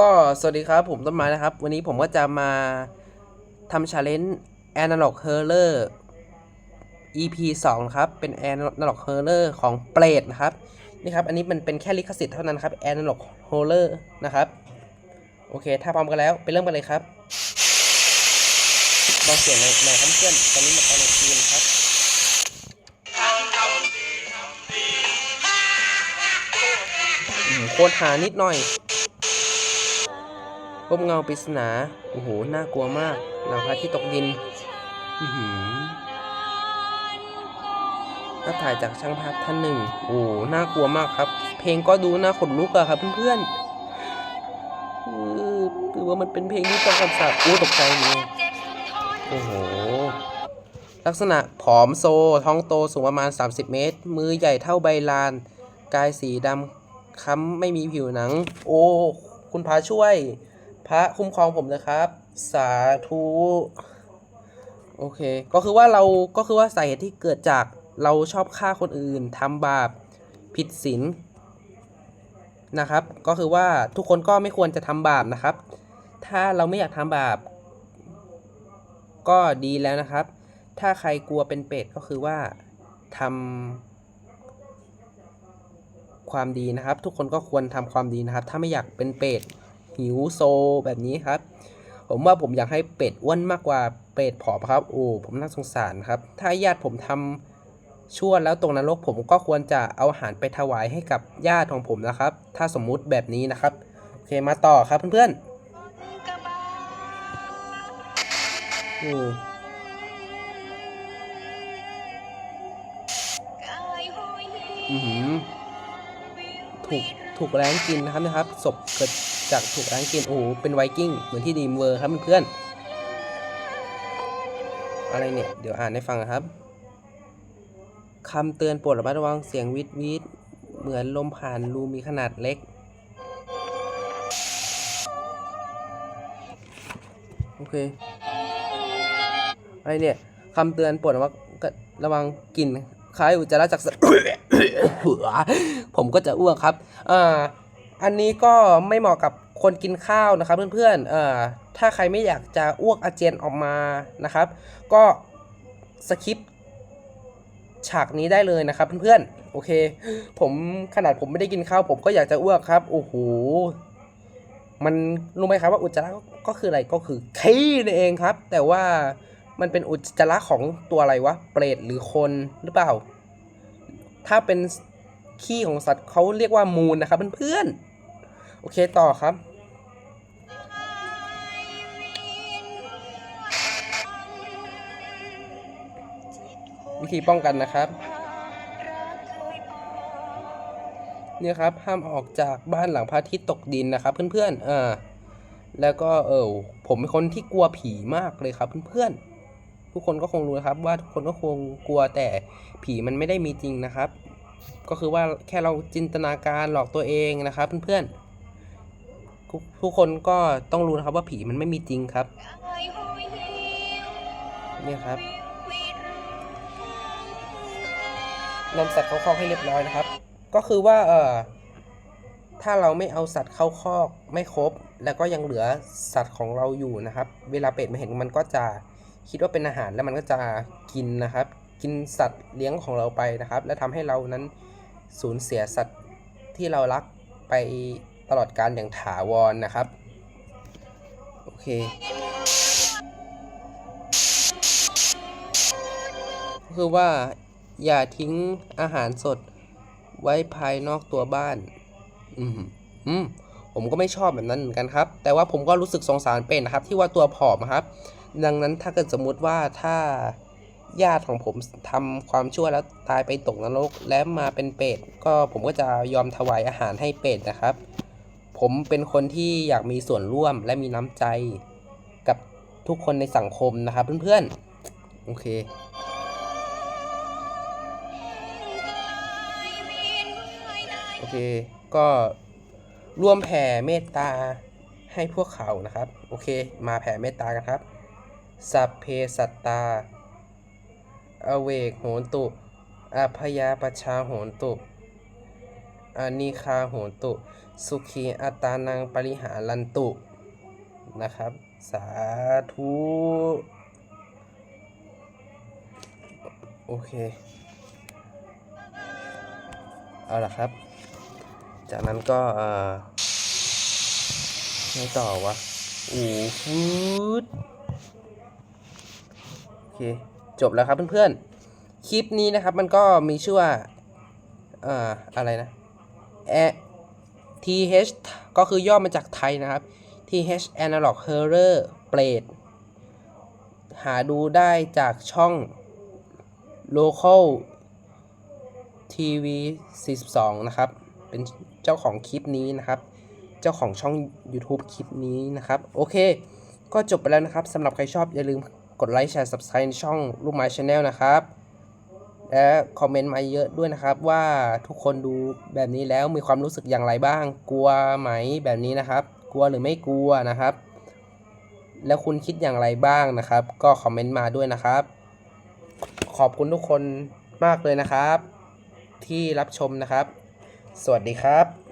ก็สวัสดีครับผมต้นไม้นะครับ วันนี้ผมก็จะมาทำชาเลนจ์ Analog Horror EP 2 ครับ เป็น Analog Horror ของเปรตนะครับ นี่ครับ อันนี้มันเป็นแค่ลิขสิทธิ์เท่านั้นครับ Analog Horror นะครับ โอเค ถ้าพร้อมกันแล้ว ไปเริ่มกันเลยครับลองเสียงหน่อยหน่อยครับเพื่อนตอนนี้มาตอนกลางคืนครับอืมโคตรหานิดหน่อย พบเงาปริศนา โอ้โห น่ากลัวมากหลังพระอาที่ตกดินอือหือก็ถ่ายจากช่างภาพท่านหนึ่ง โอ้โหน่ากลัวมากครับ เพลงก็ดูน่าขนลุกอะครับเพื่อนๆเออคือว่ามันเป็นเพลงที่ต้องคำสาปอู้ตกใจเลยโอ้โห ลักษณะผอมโซ ท้องโตสูงประมาณ 30 เมตร มือใหญ่เท่าใบลาน กายสีดำค้ำไม่มีผิวหนัง โอ้ คุณพระช่วย พระคุ้มครองผมนะครับ สาธุโอเค ก็คือว่าเราก็คือว่าสาเหตุที่เกิดจากเราชอบฆ่าคนอื่นทำบาปผิดศีลนะครับ ก็คือว่าทุกคนก็ไม่ควรจะทำบาปนะครับ ถ้าเราไม่อยากทำบาป ก็ดีแล้วนะครับ ถ้าใครกลัวเป็นเป็ดก็คือว่าทำความดีนะครับ ทุกคนก็ควรทำความดีนะครับ ถ้าไม่อยากเป็นเป็ด หิวโซแบบนี้ครับ ผมว่าผมอยากให้เป็ดอ้วนมากกว่าเป็ดผอมครับ โอ้ผมน่าสงสารครับ ถ้าญาติผมทำชั่วแล้วตรงนรกผมก็ควรจะเอาอาหารไปถวายให้กับญาติของผมนะครับ ถ้าสมมุติแบบนี้นะครับ โอเคมาต่อครับเพื่อนๆอืมอือหือ ถูกแรงกินนะครับนะครับศพเกิดจากถูกแรงกินโอ้โหเป็นไวกิ้งเหมือนที่ดีมเวอร์ครับเพื่อนๆอะไรเนี่ย เดี๋ยวอ่านให้ฟังนะครับคำเตือนโปรดระมัดระวังเสียงวิดวิดเหมือนลมผ่านรูมีขนาดเล็กโอเคอะไรเนี่ยคำเตือนโปรดระวังระวังกลิ่น คล้ายอุจจาระจากสัตว์ผมก็จะอ้วกครับอ่าอันนี้ก็ไม่เหมาะกับคนกินข้าวนะครับเพื่อนๆเอ่อถ้าใครไม่อยากจะอ้วกอาเจียนออกมานะครับ ก็สคิปฉากนี้ได้เลยนะครับเพื่อนๆ โอเค ผมขนาดผมไม่ได้กินข้าว ผมก็อยากจะอ้วกครับ โอ้โห มันรู้ไหมครับว่าอุจจาระก็ก็คืออะไรก็คือขี้นั่นเองครับ แต่ว่า มันเป็นอุจจาระของตัวอะไรวะ เปรตหรือคนหรือเปล่า ถ้าเป็นขี้ของสัตว์เขาเรียกว่ามูลนะครับเพื่อนๆ โอเคต่อครับ วิธีป้องกันนะครับเนี่ยครับห้ามออกจากบ้านหลังพระอาทิตย์ตกดินนะครับ เพื่อนๆอ่าแล้วก็เออผมเป็นคนที่กลัวผีมากเลยครับเพื่อนๆ ทุกคนก็คงรู้นะครับ ว่าทุกคนก็คงกลัวแต่ผีมันไม่ได้มีจริงนะครับ ก็คือว่าแค่เราจินตนาการหลอกตัวเองนะครับ เพื่อนๆทุกทุกคนก็ต้องรู้นะครับว่าผีมันไม่มีจริงครับเนี่ยครับนำสัตว์เข้าคอกให้เรียบร้อยนะครับ ก็คือว่าเออถ้าเราไม่เอาสัตว์เข้าคอกไม่ครบ แล้วก็ยังเหลือสัตว์ของเราอยู่นะครับ เวลาเป็ดมาเห็นมันก็จะ คิดว่าเป็นอาหารแล้วมันก็จะกินนะครับ กินสัตว์เลี้ยงของเราไปนะครับ และทำให้เรานั้นสูญเสียสัตว์ที่เรารักไปตลอดการอย่างถาวรนะครับ โอเคคือว่าอย่าทิ้งอาหารสดไว้ภายนอกตัวบ้าน อืมอืมผมก็ไม่ชอบแบบนั้นเหมือนกันครับ แต่ว่าผมก็รู้สึกสงสารเป็ดนะครับ ที่ว่าตัวผอมครับ ดังนั้นถ้าเกิดสมมุติว่าถ้าญาติของผมทำความชั่วแล้วตายไปตกนรก และมาเป็นเป็ดก็ผมก็จะยอมถวายอาหารให้เป็ดนะครับ ผมเป็นคนที่อยากมีส่วนร่วมและมีน้ำใจกับทุกคนในสังคมนะครับเพื่อนๆ โอเคโอเค ก็ร่วมแผ่เมตตาให้พวกเขานะครับ โอเค มาแผ่เมตตากันครับ สัพเพสัตตา อเวกโหนตุอพยาปชชาโหนตุอานิคาโหนตุ สุขีอัตานังปริหารันตุ นะครับ สาธุ โอเค เอาละครับ จากนั้นก็เอ่อไม่ต่อวะอ้ฟืด เคจบแล้วครับเพื่อนๆ คลิปนี้นะครับมันก็มีชื่อว่าเอ่ออะไรนะแอ TH ก็คือย่อมาจากไทยนะครับ TH Analog Horror เปรตหาดูได้จากช่อง Local TV 42 นะครับ เป็นเจ้าของคลิปนี้นะครับ เจ้าของช่อง YouTube คลิปนี้นะครับ โอเค ก็จบไปแล้วนะครับสำหรับใครชอบอย่าลืม กดไลค์แชร์ Subscribe ในช่องลูกไม้ชาแนลนะครับ และคอมเมนต์มาเยอะด้วยนะครับ ว่าทุกคนดูแบบนี้แล้วมีความรู้สึกอย่างไรบ้าง กลัวไหมแบบนี้นะครับ กลัวหรือไม่กลัวนะครับ แล้วคุณคิดอย่างไรบ้างนะครับ ก็คอมเมนต์มาด้วยนะครับ ขอบคุณทุกคนมากเลยนะครับ ที่รับชมนะครับ สวัสดีครับ